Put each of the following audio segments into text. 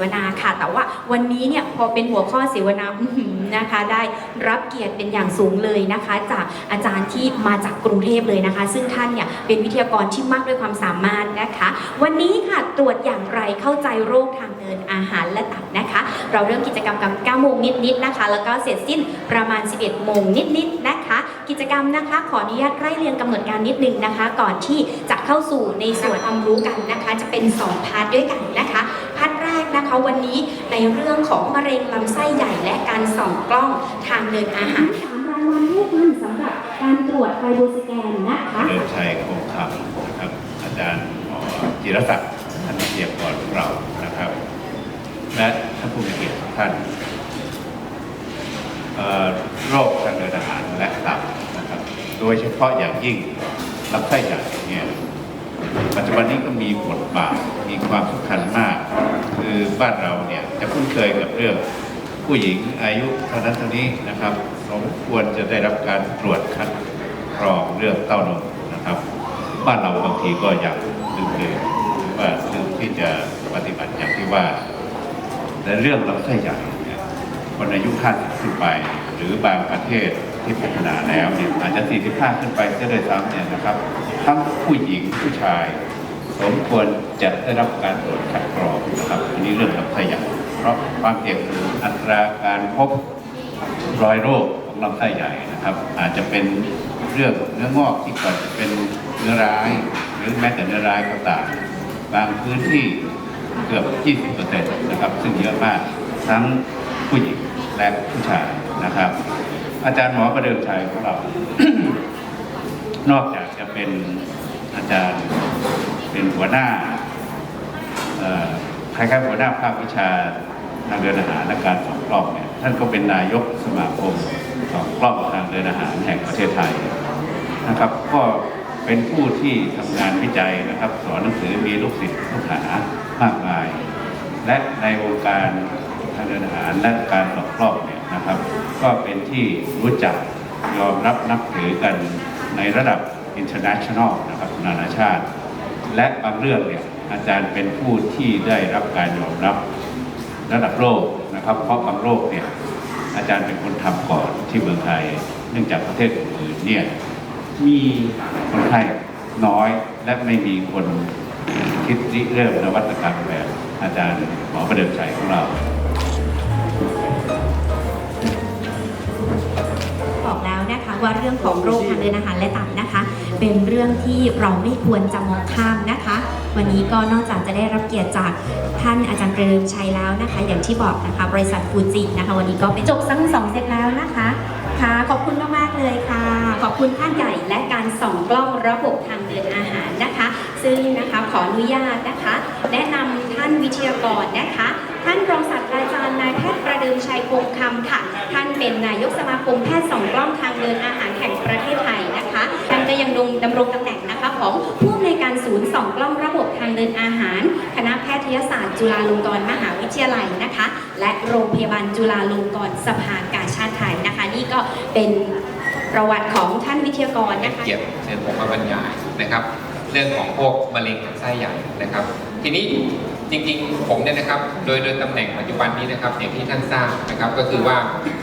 วนาค่ะ แต่ว่าวันนี้เนี่ยพอเป็นหัวข้อเสวนานะคะ ได้รับเกียรติเป็นอย่างสูงเลยนะคะ จากอาจารย์ที่มาจากกรุงเทพเลยนะคะ ซึ่งท่านเนี่ยเป็นวิทยากรที่มากด้วยความสามารถนะคะ วันนี้ค่ะตรวจอย่างไรเข้าใจโรคทางเดินอาหารและตับนะคะ เราเริ่มกิจกรรมกัน9โมงนิดๆนะคะ แล้วก็เสร็จสิ้นประมาณ 11โมงนิดๆนะคะ กิจกรรมนะคะ ขออนุญาตไล่เรียงกำหนดการนิดนึงนะคะ ก่อนที่จะเข้าสู่ในส่วนความรู้กันนะคะ จะเป็น 2 พาร์ทด้วยกันนะคะ นะคะวันนี้ในเรื่องของมะเร็งลำไส้ใหญ่และการส่องกล้องทางเดินอาหารสามรางวัลด้วยกันสำหรับการตรวจไฟโบสแกนนะคะเลิศชัยคงคำนะครับ อาจารย์หมอจิรศักดิ์ท่านวิทยากรของเรานะครับ และท่านผู้มีเกียรติทุกท่านเอ่อโรคทางเดินอาหารและตับนะครับ โดยเฉพาะอย่างยิ่งลำไส้ใหญ่เนี่ยปัจจุบันนี้ก็มีบทบาทมีความสำคัญมากคือ บ้านเราเนี่ยจะคุ้นเคยกับเรื่องผู้หญิงอายุเท่านั้นเท่านี้นะครับสมควรจะได้รับการตรวจคัดกรองเรื่องเต้านมนะครับ บ้านเราบางทีก็ยังลืมเลยหรือว่าลืมที่จะปฏิบัติอย่างที่ว่าในเรื่องลำไส้ใหญ่เนี่ยคนอายุ50ขึ้นไป หรือบางประเทศที่พัฒนาแล้วเนี่ยอาจจะ 45 ขึ้นไปจะด้วยซ้ำเนี่ยนะครับ ทั้งผู้หญิงผู้ชาย สมควรจะได้รับการตรวจคัดกรองนะครับอันนี้เรื่องลำไส้ใหญ่เพราะความเสี่ยงคืออัตราการพบรอยโรคของลำไส้ใหญ่นะครับ อาจจะเป็นเรื่องเนื้องอกที่ก่อนจะเป็นเนื้อร้าย หรือแม้แต่เนื้อร้ายก็ตามบางพื้นที่เกือบ 20%นะครับ ซึ่งเยอะมากทั้งผู้หญิงและผู้ชายนะครับ อาจารย์หมอประเดิมชัยของเรา นอกจากจะเป็นอาจารย์ เป็นหัวหน้าคล้ายๆหัวหน้าภาควิชาทางเดินอาหารและการสองกล้องเนี่ยท่านก็เป็นนายกสมาคมสองกล้องทางเดินอาหารแห่งประเทศไทยนะครับ ก็เป็นผู้ที่ทำงานวิจัยนะครับ สอนหนังสือมีลูกศิษย์ลูกหามากมาย และในวงการทางเดินอาหารและการสอบครอบเนี่ยนะครับ ก็เป็นที่รู้จักยอมรับนับถือกันในระดับ international นะครับนานาชาติ และบางเรื่องเนี่ยอาจารย์เป็นผู้ที่ได้รับการยอมรับระดับโลกนะครับ เพราะบางโรคเนี่ยอาจารย์เป็นคนทำก่อนที่เมืองไทย เนื่องจากประเทศอื่นเนี่ยมีคนไข้น้อยและไม่มีคนคิดริเริ่มนวัตกรรมแบบอาจารย์หมอประเดิมชัยของเรา ว่าเรื่องของโรคทางเดินอาหารและตับนะคะ เป็นเรื่องที่เราไม่ควรจะมองข้ามนะคะ วันนี้ก็นอกจากจะได้รับเกียรติจากท่านอาจารย์เปรมชัยแล้วนะคะ อย่างที่บอกนะคะบริษัทฟูจินะคะ วันนี้ก็เป็นจบทั้งสองเซตแล้วนะคะค่ะขอบคุณมากๆเลยค่ะ ขอบคุณท่านใหญ่และการส่องกล้องระบบทางเดินอาหาร ซึ่งนะคะขออนุญาตนะคะ แนะนำท่านวิทยากรนะคะ ท่านรองศาสตราจารย์นายแพทย์ประเดิมชัยคงคำค่ะ ท่านเป็นนายกสมาคมแพทย์สองกล้องทางเดินอาหารแห่งประเทศไทยนะคะท่านก็ยังดงดำรงตำแหน่งนะคะของผู้อำนวยการศูนย์สองกล้องระบบทางเดินอาหาร คณะแพทยศาสตร์จุฬาลงกรณ์มหาวิทยาลัยนะคะ และโรงพยาบาลจุฬาลงกรณ์สภากาชาติไทยนะคะ นี่ก็เป็นประวัติของท่านวิทยากรนะคะ เกียรติเชิญผมมาบรรยายนะครับ เรื่องของพวกมะเร็งไส้ใหญ่นะครับ ทีนี้จริงๆ ผมเนี่ยนะครับ โดยโดยตำแหน่งปัจจุบันนี้นะครับอย่างที่ท่านทราบนะครับ ก็คือว่า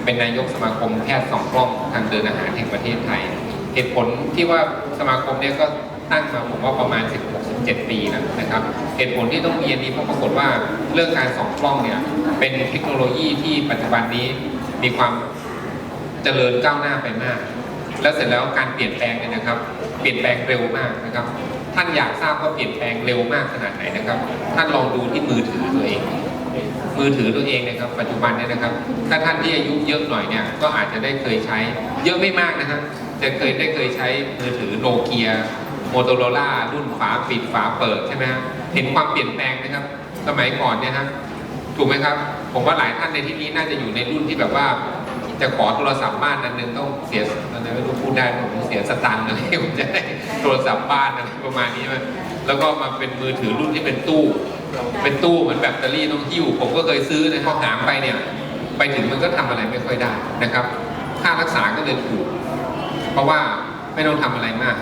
เป็นนายกสมาคมแพทย์สองกล้องทางเดินอาหารแห่งประเทศไทย เหตุผลที่ว่าสมาคมเนี่ยก็ตั้งมาผมว่าประมาณ 16-17 ปีแล้วนะครับ เหตุผลที่ต้องมีอันนี้เพราะปรากฏว่าเรื่องการส่องกล้องเนี่ยเป็นเทคโนโลยีที่ปัจจุบันนี้มีความเจริญก้าวหน้าไปมาก แล้วเสร็จแล้วการเปลี่ยนแปลงเนี่ยนะครับ เปลี่ยนแปลงเร็วมากนะครับ ท่านอยากทราบว่าเปลี่ยนแปลงเร็วมากขนาดไหนนะครับ ท่านลองดูที่มือถือตัวเอง มือถือตัวเองนะครับ ปัจจุบันเนี่ยนะครับ ถ้าท่านที่อายุเยอะหน่อยเนี่ยก็อาจจะได้เคยใช้เยอะไม่มากนะครับจะเคยได้เคยใช้มือถือโนเกียโมโตโรล่ารุ่นฝาปิดฝาเปิดใช่ไหมฮะเห็นความเปลี่ยนแปลงนะครับ สมัยก่อนเนี่ยฮะถูกไหมครับ ผมว่าหลายท่านในที่นี้น่าจะอยู่ในรุ่นที่แบบว่า จะขอโทรศัพท์บ้านนั้นหนึงต้องเสียอะไรไม่รู้พูดได้ผมเสียสตังค์อะไรผมจะได้โทรศัพท์บ้านอะไรประมาณนี้มันแล้วก็มาเป็นมือถือรุ่นที่เป็นตู้ เป็นตู้เหมือนแบตเตอรี่ต้องหิ้วผมก็เคยซื้อนะพอหามไปเนี่ย ไปถึงมันก็ทำอะไรไม่ค่อยได้นะครับ ค่ารักษาก็เลยถูก เพราะว่าไม่ต้องทำอะไรมาก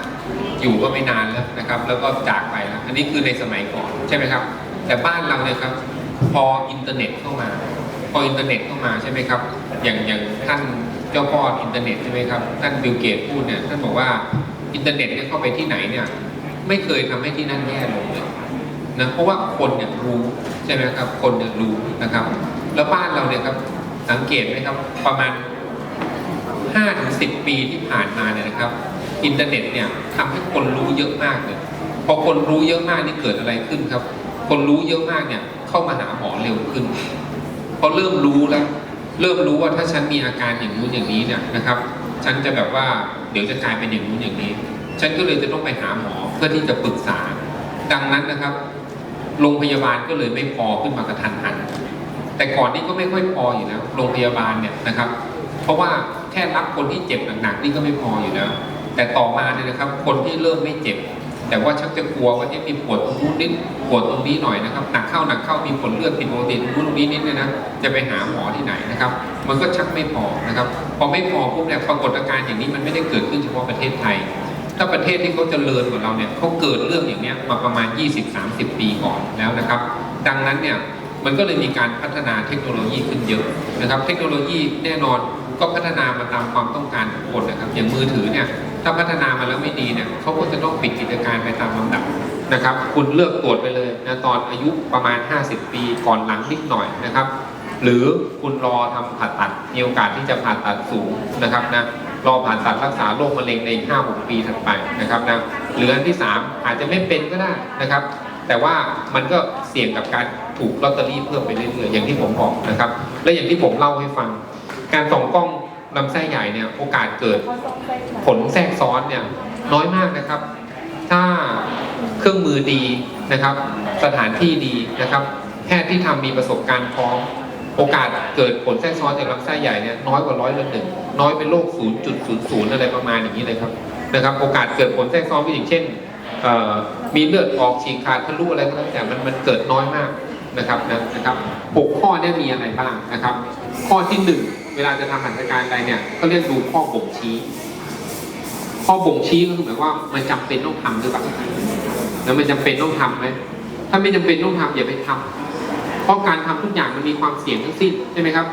อยู่ก็ไม่นานแล้วนะครับ แล้วก็จากไปแล้วอันนี้คือในสมัยก่อนใช่ไหมครับ แต่บ้านเราเนี่ยครับพออินเทอร์เน็ตเข้ามา พออินเทอร์เน็ตเข้ามาใช่ไหมครับ อย่างอย่างท่านเจ้าพ่ออินเทอร์เน็ตใช่ไหมครับท่านบิลเกตพูดเนี่ยท่านบอกว่าอินเทอร์เน็ตเนี่ยเข้าไปที่ไหนเนี่ยไม่เคยทำให้ที่นั่นแย่ลงเลยนะเพราะว่าคนเนี่ยรู้ใช่ไหมครับคนเนี่ยรู้นะครับ แล้วบ้านเราเนี่ยครับสังเกตไหมครับประมาณ5ถึง10 ปีที่ผ่านมาเนี่ยนะครับ อินเทอร์เน็ตเนี่ยทำให้คนรู้เยอะมากเลยพอคนรู้เยอะมากนี่เกิดอะไรขึ้นครับ คนรู้เยอะมากเนี่ยเข้ามาหาหมอเร็วขึ้น พอเริ่มรู้แล้วเริ่มรู้ว่าถ้าฉันมีอาการอย่างนู้นอย่างนี้เนี่ยนะครับ ฉันจะแบบว่าเดี๋ยวจะกลายเป็นอย่างนู้นอย่างนี้ ฉันก็เลยจะต้องไปหาหมอเพื่อที่จะปรึกษา ดังนั้นนะครับ โรงพยาบาลก็เลยไม่พอขึ้นมากระทันหัน แต่ก่อนนี้ก็ไม่ค่อยพออยู่แล้วโรงพยาบาลเนี่ยนะครับ เพราะว่าแค่รับคนที่เจ็บหนักๆนี่ก็ไม่พออยู่แล้ว แต่ต่อมาเนี่ยนะครับ คนที่เริ่มไม่เจ็บ แต่ว่าชักจะกลัวว่าจะมีปวดตรงนู้นนิดปวดตรงนี้หน่อยนะครับหนักเข้าหนักเข้ามีผลเลือดผิดปกติตรงนู้นตรงนี้นิดเนี่ยนะจะไปหาหมอที่ไหนนะครับ มันก็ชักไม่พอนะครับพอไม่พอปุ๊บเนี่ยปรากฏอาการอย่างนี้มันไม่ได้เกิดขึ้นเฉพาะประเทศไทย ถ้าประเทศที่เขาเจริญกว่าเราเนี่ยเขาเกิดเรื่องอย่างเนี้ยมาประมาณ 20-30 ปีก่อนแล้วนะครับ ดังนั้นเนี่ยมันก็เลยมีการพัฒนาเทคโนโลยีขึ้นเยอะนะครับ เทคโนโลยีแน่นอนก็พัฒนามาตามความต้องการของคนนะครับ อย่างมือถือเนี่ย ถ้าพัฒนามาแล้วไม่ดีเนี่ยเขาก็จะต้องปิดกิจการไปตามลำดับนะครับ คุณเลิกตรวจไปเลยนะตอนอายุประมาณ 50 ปีก่อนหลังนิดหน่อยนะครับ หรือคุณรอทำผ่าตัดมีโอกาสที่จะผ่าตัดสูงนะครับนะรอผ่าตัดรักษาโรคมะเร็งในอีก5-6ปีถัดไปนะครับนะหรืออันที่ 3 อาจจะไม่เป็นก็ได้นะครับ แต่ว่ามันก็เสี่ยงกับการถูกลอตเตอรี่เพิ่มไปเรื่อยๆอย่างที่ผมบอกนะครับ และอย่างที่ผมเล่าให้ฟัง การส่องกล้อง ลำไส้ใหญ่เนี่ยโอกาสเกิดผลแทรกซ้อนเนี่ยน้อยมากนะครับ ถ้าเครื่องมือดีนะครับ สถานที่ดีนะครับ แพทย์ที่ทำมีประสบการณ์พร้อมโอกาสเกิดผลแทรกซ้อนจากลำไส้ใหญ่เนี่ยน้อยกว่าร้อยละหนึ่งน้อยเป็นโรค0.00อะไรประมาณอย่างนี้เลยครับนะครับ โอกาสเกิดผลแทรกซ้อนก็อย่างเช่นเอ่อมีเลือดออกฉีกขาดทะลุอะไรก็แล้วแต่มันมันเกิดน้อยมากนะครับนะนะครับหกข้อเนี่ยมีอะไรบ้างนะครับ ข้อที่หนึ่งเวลาจะทำหัตถการอะไรเนี่ยก็เรียกดูข้อบ่งชี้ ข้อบ่งชี้ก็คือหมายว่ามันจำเป็นต้องทำหรือเปล่าแล้วมันจำเป็นต้องทำไหมถ้าไม่จำเป็นต้องทำอย่าไปทำเพราะการทำทุกอย่างมันมีความเสี่ยงทั้งสิ้นใช่ไหมครับ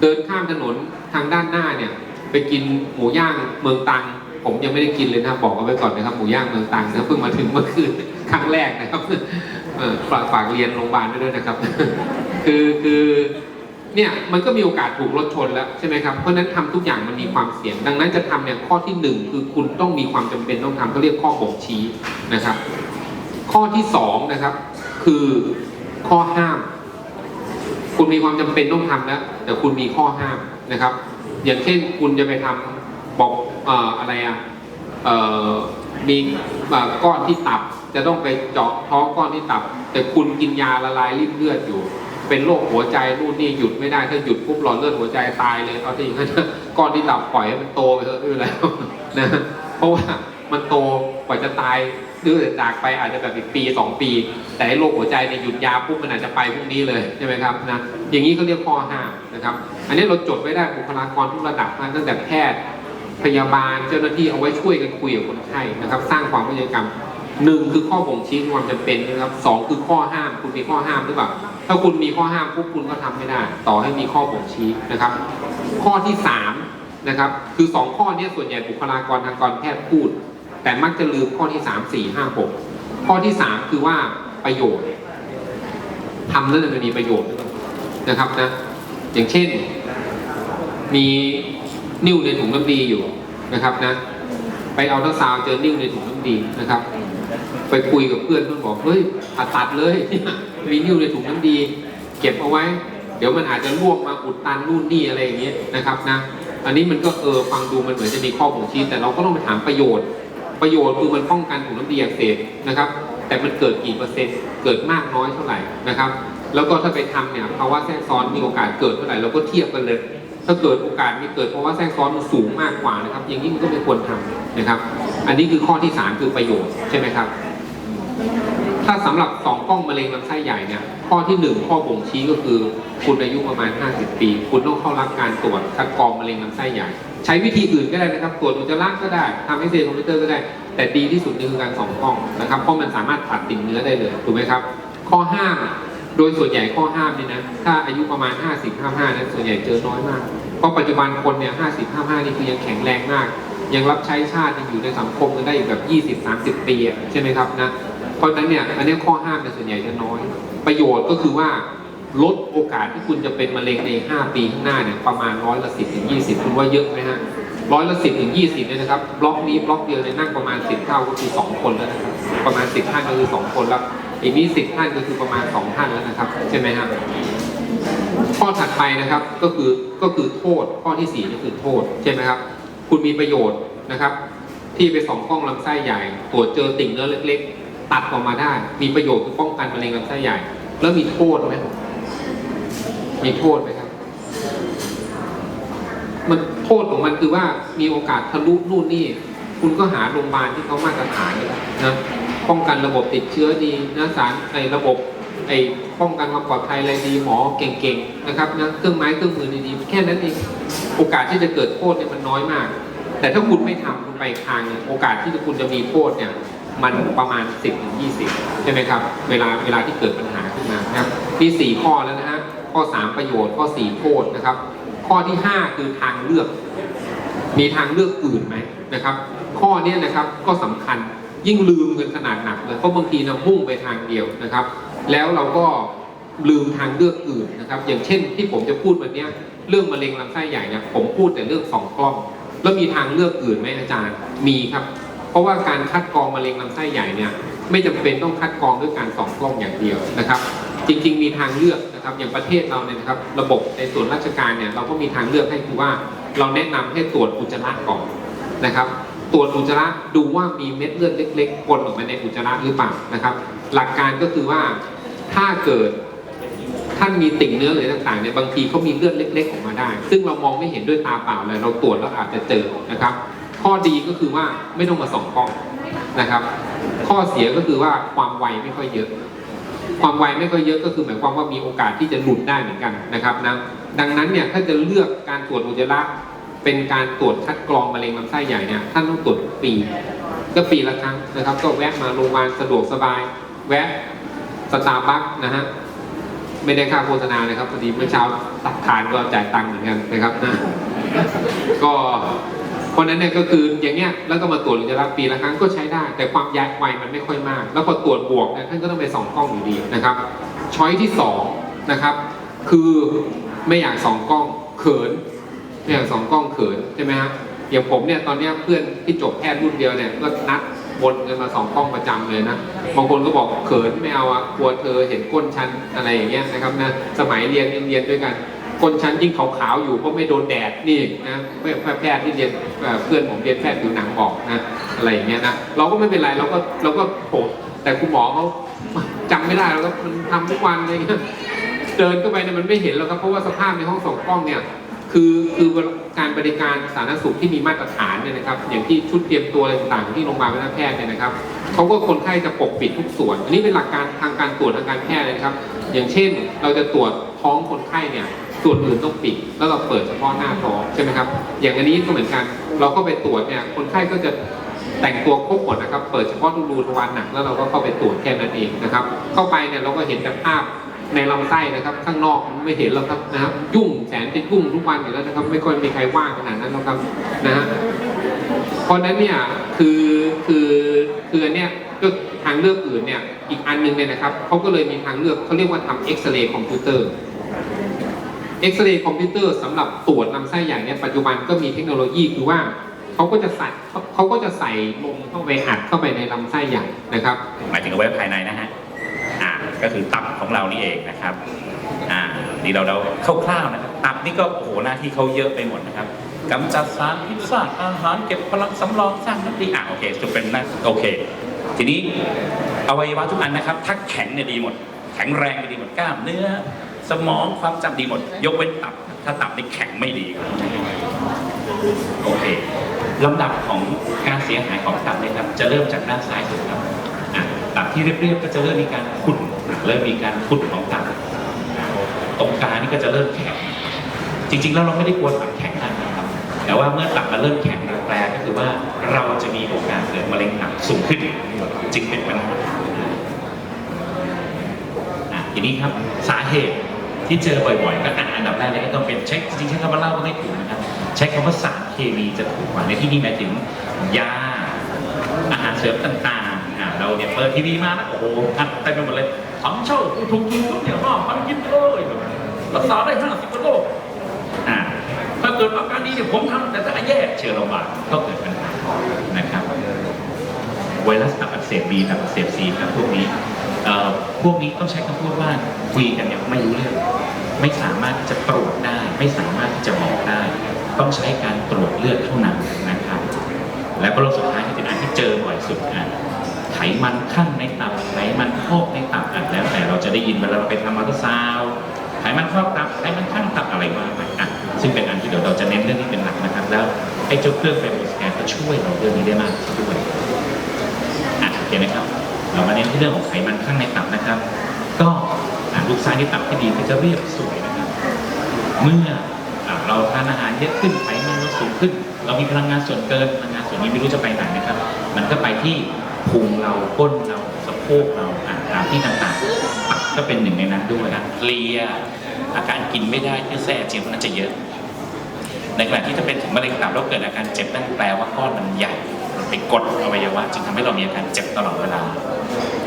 เดินข้ามถนนทางด้านหน้าเนี่ย ไปกินหมูย่างเมืองตังผมยังไม่ได้กินเลยนะบอกเอาไว้ก่อนนะครับหมูย่างเมืองตังนะเพิ่งมาถึงเมื่อคืนครั้งแรกนะครับฝากฝากเรียนโรงพยาบาลด้วยนะครับ คือคือ เนี่ยมันก็มีโอกาสถูกรถชนแล้วใช่ไหมครับเพราะฉะนั้นทำทุกอย่างมันมีความเสี่ยง ดังนั้นจะทำเนี่ยข้อที่หนึ่งคือคุณต้องมีความจำเป็นต้องทำเขาเรียกข้อบ่งชี้นะครับ ข้อที่สองนะครับ คือข้อห้าม คุณมีความจำเป็นต้องทำแล้วแต่คุณมีข้อห้ามนะครับ อย่างเช่นคุณจะไปทำบอกเอ่ออะไรอะเอ่อมีก้อนที่ตับ จะต้องไปเจาะท้องก้อนที่ตับ แต่คุณกินยาละลายริ่มเลือดอยู่ เป็นโรคหัวใจนู่นนี่หยุดไม่ได้ถ้าหยุดปุ๊บหลอดเลือดหัวใจตายเลยเอาที่งั้นก้อนที่ตับปล่อยให้มันโตไปเถอะไม่เป็นไรนะเพราะว่ามันโตกว่าจะตายหรือจากไปอาจจะแบบอีกปีสองปี แต่ไอ้โรคหัวใจเนี่ยหยุดยาปุ๊บมันอาจจะไปพรุ่งนี้เลยใช่ไหมครับนะอย่างนี้เขาเรียกข้อห้ามนะครับ อันนี้เราจดไว้ได้บุคลากรทุกระดับนะตั้งแต่แพทย์พยาบาลเจ้าหน้าที่เอาไว้ช่วยกันคุยกับคนไข้นะครับ สร้างความเข้าใจกันหนึ่งคือข้อบ่งชี้ความจำเป็นนะครับสองคือข้อห้ามคุณมีข้อห้ามหรือเปล่า ถ้าคุณมีข้อห้ามปุ๊บคุณก็ทำไม่ได้ ต่อให้มีข้อบ่งชี้นะครับ ข้อที่สามนะครับคือสองข้อนี้ส่วนใหญ่บุคลากรทางการแพทย์พูด แต่มักจะลืมข้อที่สามสี่ห้าหกข้อที่สามคือว่าประโยชน์ทำแล้วจะมีประโยชน์นะครับนะอย่างเช่น มีนิ้วในถุงน้ำดีอยู่นะครับนะไปเอาทั้งซาวเจอนิ้วในถุงน้ำดีนะครับ ไปคุยกับเพื่อนเพื่อนบอกเฮ้ยผ่าตัดเลยมีนิ้วในถุงน้ำดี เก็บเอาไว้ เดี๋ยวมันอาจจะลวกมาอุดตันนู่นนี่อะไรอย่างเงี้ยนะครับนะอันนี้มันก็เออฟังดูมันเหมือนจะมีข้อบ่งชี้แต่เราก็ต้องไปถามประโยชน์ ประโยชน์คือมันป้องกันถุงน้ำดีอักเสบนะครับ แต่มันเกิดกี่เปอร์เซ็นต์เกิดมากน้อยเท่าไหร่นะครับ แล้วก็ถ้าไปทำเนี่ยภาวะแทรกซ้อนมีโอกาสเกิดเท่าไหร่เราก็เทียบกันเลยถ้าเกิดโอกาสมีเกิดภาะวะแทรกซ้อนมันสูงมากกว่านะครับ อย่างนี้มันก็ไม่ควรทำนะครับ อันนี้คือข้อที่สามคือประโยชน์ใช่ไหมครับ ถ้าสำหรับสองกล้องมะเร็งลำไส้ใหญ่เนี่ยข้อที่หนึ่งข้อบ่งชี้ก็คือ คุณอายุประมาณ 50 ปี คุณต้องเข้ารับการตรวจคัดกรองมะเร็งลำไส้ใหญ่ ใช้วิธีอื่นก็ได้นะครับ ตรวจอุจจาระก็ได้ทำให้เซลล์คอมพิวเตอร์ก็ได้ แต่ดีที่สุดนี่คือการส่องกล้องนะครับเพราะมันสามารถตัดติ่งเนื้อได้เลยถูกไหมครับ ข้อห้ามโดยส่วนใหญ่ข้อห้ามเนี่ยนะถ้าอายุประมาณ 50 55นั้นส่วนใหญ่เจอน้อยมากเพราะปัจจุบันคนเนี่ย50 55นี่คือยังแข็งแรงมาก ยังรับใช้ชาติยังอยู่ในสังคมกันได้อีกแบบ 20 30 ปีใช่ไหมครับนะ เพราะฉะนั้นเนี่ยอันนี้ข้อห้ามเนี่ยส่วนใหญ่จะน้อย ประโยชน์ก็คือว่าลดโอกาสที่คุณจะเป็นมะเร็งใน 5 ปีข้างหน้าเนี่ยประมาณร้อยละ10ถึง20คุณว่าเยอะไหมฮะร้อยละ10ถึง20เนี่ยนะครับบล็อกนี้บล็อกเดียวเนี่ยนั่งประมาณ10เท่าก็คือ2คนแล้วนะครับประมาณ10ท่านก็คือ2คนแล้วอีกนี้10ท่านก็คือประมาณ2ท่านแล้วนะครับ ใช่ไหมครับข้อถัดไปนะครับก็คือก็คือโทษข้อที่สี่นี่คือโทษใช่ไหมครับ คุณมีประโยชน์นะครับ ที่ไปส่องกล้องลำไส้ใหญ่ ตรวจเจอติ่งเนื้อเล็ก ตัดออกมาได้ มีประโยชน์คือป้องกันมะเร็งลำไส้ใหญ่ แล้วมีโทษไหมมีโทษไหมครับ มันโทษของมันคือว่ามีโอกาสทะลุนู่นนี่ คุณก็หาโรงพยาบาลที่เขามาตรฐานนะป้องกันระบบติดเชื้อดีนะสารไอระบบไอ้ป้องกันความปลอดภัยอะไรดีหมอเก่งๆนะครับนะเครื่องไม้เครื่องมือดีๆแค่นั้นเองโอกาสที่จะเกิดโทษเนี่ยมันน้อยมาก แต่ถ้าคุณไม่ทำคุณไปทางโอกาสที่คุณจะมีโทษเนี่ย มันประมาณ 10ถึง20 ใช่ไหมครับ เวลาเวลาที่เกิดปัญหาขึ้นมานะครับที่4ข้อแล้วนะฮะข้อ 3 ประโยชน์ข้อ 4 โทษนะครับ ข้อที่ 5 คือทางเลือก มีทางเลือกอื่นไหมนะครับ ข้อเนี้ยนะครับก็สำคัญยิ่งลืมกันขนาดหนักเลยเพราะบางทีเรามุ่งไปทางเดียวนะครับ แล้วเราก็ลืมทางเลือกอื่นนะครับ อย่างเช่นที่ผมจะพูดวันนี้เรื่องมะเร็งลำไส้ใหญ่เนี่ยผมพูดแต่เรื่องสองกล้อง แล้วมีทางเลือกอื่นไหมอาจารย์มีครับ ราะว่าการคัดกรองมะเร็งลำไส้ใหญ่เนี่ยไม่จำเป็นต้องคัดกรองด้วยการส่องกล้องอย่างเดียวนะครับ จริง ๆ มีทางเลือกนะครับอย่างประเทศเราเนี่ยนะครับระบบในส่วนราชการเนี่ยเราก็มีทางเลือกให้คือว่าเราแนะนำให้ตรวจอุจจาระก่อนนะครับตรวจอุจจาระดูว่ามีเม็ดเลือดเล็กๆปนออกมาในอุจจาระหรือเปล่านะครับ หลักการก็คือว่าถ้าเกิดท่านมีติ่งเนื้อหรือต่างๆเนี่ยบางทีเขามีเลือดเล็ก ๆ ออกมาได้ ซึ่งเรามองไม่เห็นด้วยตาเปล่าเลยเราตรวจแล้วอาจจะเจอนะครับ ข้อดีก็คือว่าไม่ต้องมาส่องกล้องนะครับ ข้อเสียก็คือว่าความไวไม่ค่อยเยอะ ความไวไม่ค่อยเยอะก็คือหมายความว่ามีโอกาสที่จะหลุดได้เหมือนกันนะครับนะดังนั้นเนี่ยถ้าจะเลือกการตรวจอุจจาระเป็นการตรวจคัดกรองมะเร็งลำไส้ใหญ่เนี่ยท่านต้องตรวจปีก็ปีละครั้งนะครับ ก็แวะมาโรงพยาบาลสะดวกสบาย แวะสตาร์บัคนะฮะไม่ได้ค่าโฆษณานะครับพอดีเมื่อเช้าตัดทานก็จ่ายตังค์เหมือนกันนะครับนะก็ เพราะนั้นเนี่ยก็คืออย่างเงี้ยแล้วก็มาตรวจอุจจาระปีละครั้งก็ใช้ได้ แต่ความยากไวมันไม่ค่อยมาก แล้วพอตรวจบวกเนี่ยท่านก็ต้องไปส่องกล้องอยู่ดีนะครับช้อยที่สองนะครับคือไม่อยากส่องกล้องเขินไม่อยากส่องกล้องเขินใช่ไหมฮะอย่างผมเนี่ยตอนเนี้ยเพื่อนที่จบแพทย์รุ่นเดียวเนี่ยก็นัดบนกันมาสองกล้องประจำเลยนะบางคนก็บอกเขินไม่เอาอะกลัวเธอเห็นก้นฉันอะไรอย่างเงี้ยนะครับนะสมัยเรียนยังเรียนด้วยกัน ก้นฉันยิ่งขาวๆอยู่เพราะไม่โดนแดดนี่นะแพทย์ที่เรียนเอ่อเพื่อนผมเรียนแพทย์ผิวหนังบอกนะอะไรอย่างเงี้ยนะเราก็ไม่เป็นไรเราก็เราก็โผแต่คุณหมอเขาจำไม่ได้เราก็มันทำทุกวันอะไรเงี้ยเดินเข้าไปเนี่ยมันไม่เห็นแล้วครับเพราะว่าสภาพในห้องส่องกล้องเนี่ยคือคือการบริการสาธารณสุขที่มีมาตรฐานเนี่ยนะครับ อย่างที่ชุดเตรียมตัวอะไรต่างๆที่โรงพยาบาลแพทย์เนี่ยนะครับเขาก็คนไข้จะปกปิดทุกส่วน อันนี้เป็นหลักการทางการตรวจทางการแพทย์เลยนะครับ อย่างเช่น เราจะตรวจท้องคนไข้เนี่ย ส่วนอื่นต้องปิด แล้วเราเปิดเฉพาะหน้าท้องใช่ไหมครับ อย่างอันนี้ก็เหมือนกัน เราก็ไปตรวจเนี่ย คนไข้ก็จะแต่งตัวครบหมดนะครับ เปิดเฉพาะรูทวารหนักแล้วเราก็เข้าไปตรวจแค่นั้นเองนะครับ เข้าไปเนี่ยเราก็เห็นแต่ภาพในลำไส้นะครับ ข้างนอกไม่เห็นหรอกครับนะครับ ยุ่งแสนจะยุ่งทุกวันอยู่แล้วนะครับ ไม่ค่อยมีใครว่างขนาดนั้นหรอกครับนะฮะเพราะนั้นเนี่ยคือคือคืออันเนี้ยก็ทางเลือกอื่นเนี่ยอีกอันหนึงเนี่ยนะครับเขาก็เลยมีทางเลือกเขาเรียกว่าทำเอ็กซเรย์คอมพิวเตอร์ อ็กซเรย์คอมพิวเตอร์สำหรับตรวจลำไส้ใหญ่เนี่ยปัจจุบันก็มีเทคโนโลยีคือว่าเขาก็จะใส่เขาก็จะใส่ลมเข้าไปอัดเข้าไปในลำไส้ใหญ่นะครับ หมายถึงเอาไว้ภายในนะฮะอ่าก็คือตับของเรานี่เองนะครับอ่านี่เราเราคร่าวๆนะครับตับนี่ก็โอ้โหหน้าที่เขาเยอะไปหมดนะครับกำจัดสารพิษสร้างอาหารเก็บพลังสำรองสร้างน้ำดีอะโอเคจุดเป็นนะโอเค ทีนี้อวัยวะทุกอันนะครับถ้าแข็งเนี่ยดีหมด แข็งแรงเนี่ยดีหมดกล้ามเนื้อ สมองความจำดีหมด ยกเว้นตับ ถ้าตับนี่แข็งไม่ดีโอเคลำดับของการเสียหายของตับเนี่ยครับ จะเริ่มจากด้านซ้ายสุดครับตับที่เรียบๆก็จะเริ่มมีการขุ่นเริ่มมีการขุ่นของตับตรงกลางนี่ก็จะเริ่มแข็ง จริง ๆ แล้วเราไม่ได้กลัวตับแข็งนะครับ แต่ว่าเมื่อตับมันเริ่มแข็งแปลก็คือว่าเราจะมีโอกาสเกิดมะเร็งตับสูงขึ้นจึงเป็นปัญหาอะทีนี้ครับสาเหตุ ที่เจอบ่อยๆ ก็อะอันดับแรกเลยก็ต้องเป็นเช็คจริงๆใช้คำว่าเหล่าก็ไม่ถูกนะครับใช้คำว่าสารเคมีจะถูกกว่าในที่นี้หมายถึงยาอาหารเสริมต่างๆอะเราเนี่ยเปิดทีวีมานะโอ้โหอัดเต็มไปหมดเลยถังเช่าถูกกินทุกอย่างว่ามันกินเลยรักษาได้ห้าสิบโรคอ่าถ้าเกิดอาการนี้เนี่ยผมทำแต่ถ้าแย่เชื้อระบาดก็เกิดปัญหานะครับไวรัสตับอักเสบบีตับอักเสบซีครับพวก พวกนี้ต้องใช้คำพูดว่าคุยกันเนี่ยไม่รู้เรื่อง ไม่สามารถที่จะตรวจได้ ไม่สามารถที่จะบอกได้ ต้องใช้การตรวจเลือดเท่านั้นนะครับ และก็โรคสุดท้ายที่เป็นอันที่เจอบ่อยสุดอะไขมันขั้นในตับไขมันพอกในตับอะแล้ว แต่เราจะได้ยินเวลาเราไปทำอัลตราซาวด์ไขมันพอกตับไขมันขั้นตับอะไรว่าไปอะซึ่งเป็นอันที่เดี๋ยวเราจะเน้นเรื่องนี้เป็นหลักนะครับ แล้วไอ้เจ้าเครื่องเฟรมสแกนก็ช่วยเราเรื่องนี้ได้มากด้วยอะโอเคนะครับ เรามาเน้นที่เรื่องของไขมันข้างในตับนะครับ ก็อะลูกซ้ายที่ตับที่ดีก็จะเรียบสวยนะครับ เมื่อเราทานอาหารเยอะขึ้นไขมันเราสูงขึ้น เรามีพลังงานส่วนเกินพลังงานส่วนนี้ไม่รู้จะไปไหนนะครับ มันก็ไปที่พุงเราก้นเราสะโพกเราอะตามที่ต่างๆตับก็เป็นหนึ่งในนั้นด้วยนะเลียอาการกินไม่ได้ที่แท้จริงมันจะเยอะ ในขณะที่ถ้าเป็นถึงมะเร็งตับแล้วเกิดอาการเจ็บนั่นแปลว่าก้อนมันใหญ่ ไปกดอวัยวะจึงทำให้เรามีอาการเจ็บตลอดเวลา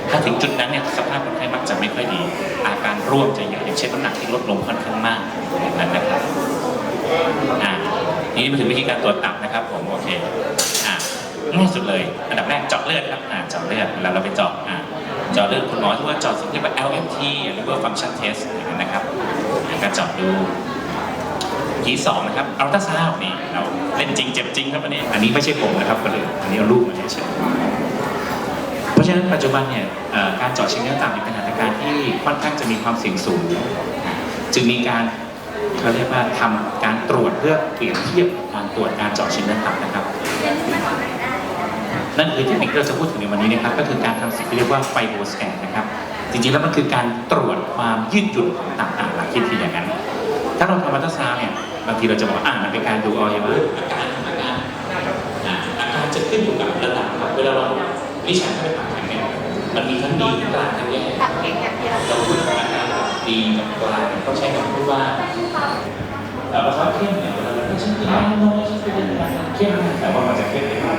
ถ้าถึงจุดนั้นเนี่ยสภาพคนไข้มักจะไม่ค่อยดี อาการร่วมจะเยอะอย่างเช่นน้ำหนักที่ลดลงค่อนข้างมากอย่างนั้นนะครับอ่านี้มาถึงวิธีการตรวจตับนะครับผมโอเคอ่าง่ายสุดเลย อันดับแรกเจาะเลือดครับอ่าเจาะเลือดเวลาเราไปเจาะอ่าเจาะเลือดคุณหมอที่ว่าเจาะสิ่งที่เรียกว่า LFT หรือว่า function test อย่างนั้นนะครับอ่าก็เจาะดู ทีสองนะครับเอัลตราซาวนี่เราเล่นจริงเจ็บจริงครับอันนี้ อันนี้ไม่ใช่ผมนะครับคนอื่นอันนี้เอารูปมาเฉยเพราะฉะนั้นปัจจุบันเนี่ยการเจาะชิ้นเนื้อต่ำเป็นหัตถการณ์ที่ค่อนข้างจะมีความเสี่ยงสูง จึงมีการเขาเรียกว่าทำการตรวจเพื่อเปรียบเทียบการตรวจการเจาะชิ้นเนื้อต่ำนะครับนั่นคือเทคนิคที่เราจะพูดถึงในวันนี้นะครับก็คือการทำสิ่งที่เรียกว่าไฟโบสแกนนะครับจริงๆแล้วมันคือการตรวจความยืดหยุ่นของตับอ่าหลักคิดคืออย่างนั้น ถ้าเราทำอัลตราซาวเนี่ย บางทีเราจะบอกว่าอ่ามันเป็นการดูอวัยวะอาการอาการอาอาการจะขึ้นอยู่กับระดับครับเวลาเราวิชาเข้าไปผ่าแข่งเนี่ยมันมีทั้งดีกลางทั้งแย่เราพูดถึงอาการดีกับกลางต้องใช้คำพูดว่าเออภาษาเข้มเนี่ยเวลาเราฉันกินน้อยฉันกินเข้มแต่ว่ามันจะเข้มได้มาก